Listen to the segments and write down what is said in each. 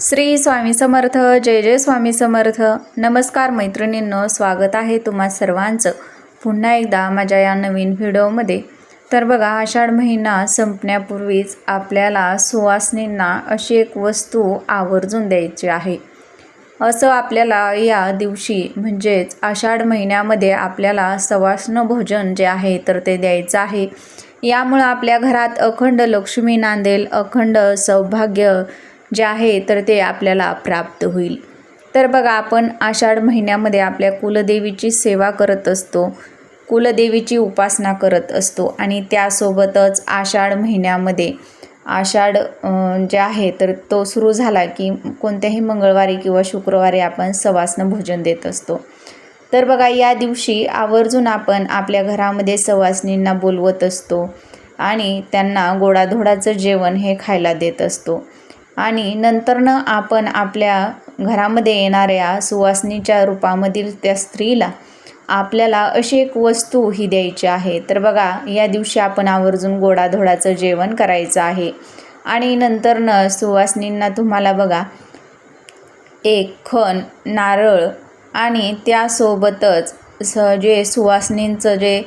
श्री स्वामी समर्थ जय जय स्वामी समर्थ. नमस्कार मैत्रिणींनो स्वागत आहे तुम्हा सर्वांचं पुन्हा एकदा माझ्या या नवीन व्हिडिओमध्ये. तर बघा आषाढ महिना संपण्यापूर्वीच आपल्याला सुवासनींना अशी एक वस्तू आवर्जून द्यायची आहे. असं आपल्याला या दिवशी म्हणजेच आषाढ महिन्यामध्ये आपल्याला सवाष्ण भोजन जे आहे तर ते द्यायचं आहे. यामुळं आपल्या घरात अखंड लक्ष्मी नांदेल अखंड सौभाग्य जे आहे तर ते आपल्याला प्राप्त होईल. तर बघा आपण आषाढ महिन्यामध्ये आपल्या कुलदेवीची सेवा करत असतो. कुलदेवीची उपासना करत असतो. आणि त्यासोबतच आषाढ महिन्यामध्ये आषाढ जे आहे तर तो सुरू झाला की कोणत्याही मंगळवारी किंवा शुक्रवारी आपण सवासनं भोजन देत असतो. तर बघा या दिवशी आवर्जून आपण आपल्या घरामध्ये सवासनींना बोलवत असतो आणि त्यांना गोडाधोडाचं जेवण हे खायला देत असतो. आणि नंतरनं आपण आपल्या घरामध्ये येणाऱ्या सुवासनीच्या रूपामधील त्या स्त्रीला आपल्याला अशी एक वस्तू ही द्यायची आहे. तर बघा या दिवशी आपण आवर्जून गोडाधोडाचं जेवण करायचं आहे. आणि नंतरनं सुवासनींना तुम्हाला बघा एक खण नारळ आणि त्यासोबतच स जे सुवासनींचं जे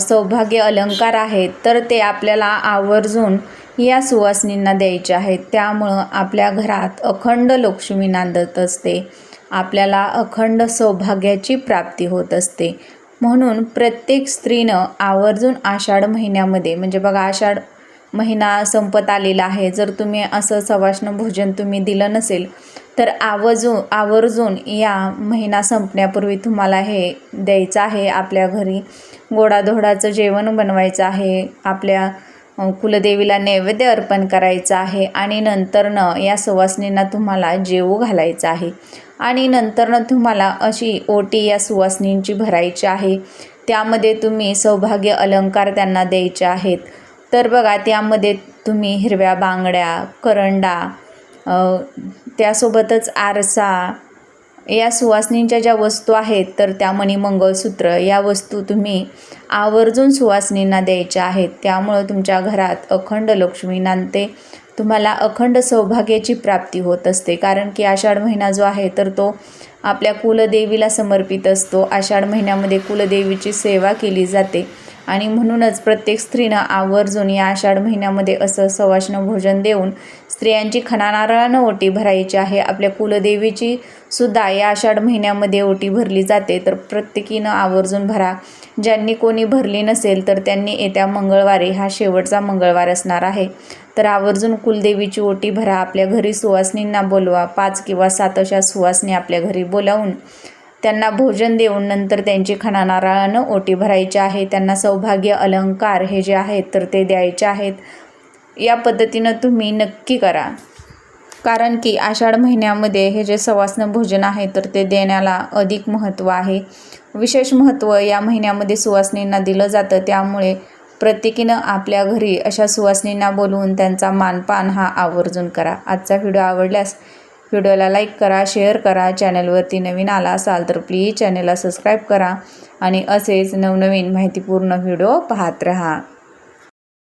सौभाग्य अलंकार आहेत तर ते आपल्याला आवर्जून या सुवासिनींना द्यायच्या आहेत. त्यामुळं आपल्या घरात अखंड लक्ष्मी नांदत असते. आपल्याला अखंड सौभाग्याची प्राप्ती होत असते. म्हणून प्रत्येक स्त्रीनं आवर्जून आषाढ महिन्यामध्ये म्हणजे बघा आषाढ महिना संपत आलेला आहे. जर तुम्ही असं सवाष्ण भोजन तुम्ही दिलं नसेल तर आवर्जून आवर्जून या महिना संपण्यापूर्वी तुम्हाला हे द्यायचं आहे. आपल्या घरी गोडाधोडाचं जेवण बनवायचं आहे. आपल्या कुलदेवीला नैवेद्य अर्पण करायचं आहे आणि नंतरनं या सुवासनींना तुम्हाला जेवू घालायचं आहे. आणि नंतरनं तुम्हाला अशी ओटी या सुवासनींची भरायची आहे. त्यामध्ये तुम्ही सौभाग्य अलंकार त्यांना द्यायचे आहेत. तर बघा त्यामध्ये तुम्ही हिरव्या बांगड्या करंडा त्यासोबतच आरसा या सुवासनींच्या ज्या वस्तू आहेत तर त्या मणी मंगळसूत्र या वस्तू तुम्ही आवर्जून सुवासनींना द्यायच्या आहेत. त्यामुळं तुमच्या घरात अखंड लक्ष्मी नांदते. तुम्हाला अखंड सौभाग्याची प्राप्ती होत असते. कारण की आषाढ महिना जो आहे तर तो आपल्या कुलदेवीला समर्पित असतो. आषाढ महिन्यामध्ये कुलदेवीची सेवा केली जाते. आणि म्हणूनच प्रत्येक स्त्रीनं आवर्जून या आषाढ महिन्यामध्ये असं सवाष्ण भोजन देऊन स्त्रियांची खणानारळानं ओटी भरायची आहे. आपल्या कुलदेवीची सुद्धा या आषाढ महिन्यामध्ये ओटी भरली जाते. तर प्रत्येकीनं आवर्जून भरा. ज्यांनी कोणी भरली नसेल तर त्यांनी येत्या मंगळवारी हा शेवटचा मंगळवार असणार आहे. तर आवर्जून कुलदेवीची ओटी भरा. आपल्या घरी सुवासनींना बोलवा. पाच किंवा सात अशा सुवासनी आपल्या घरी बोलावून त्यांना भोजन देऊन नंतर त्यांची खणानारळानं ओटी भरायची आहे. त्यांना सौभाग्य अलंकार हे जे आहेत तर ते द्यायचे आहेत. या पद्धतीनं तुम्ही नक्की करा. कारण की आषाढ महिन्यामध्ये हे जे सवासनं भोजन आहे तर ते देण्याला अधिक महत्त्व आहे. विशेष महत्त्व या महिन्यामध्ये सुवासनींना दिलं जातं. त्यामुळे प्रत्येकीनं आपल्या घरी अशा सुवासनींना बोलवून त्यांचा मानपान हा आवर्जून करा. आजचा व्हिडिओ आवडल्यास व्हिडिओला लाईक करा शेअर करा चॅनलवरती नवीन आला असाल तर प्लीज चॅनलला सबस्क्राईब करा आणि असेच नवनवीन माहितीपूर्ण व्हिडिओ पाहत राहा.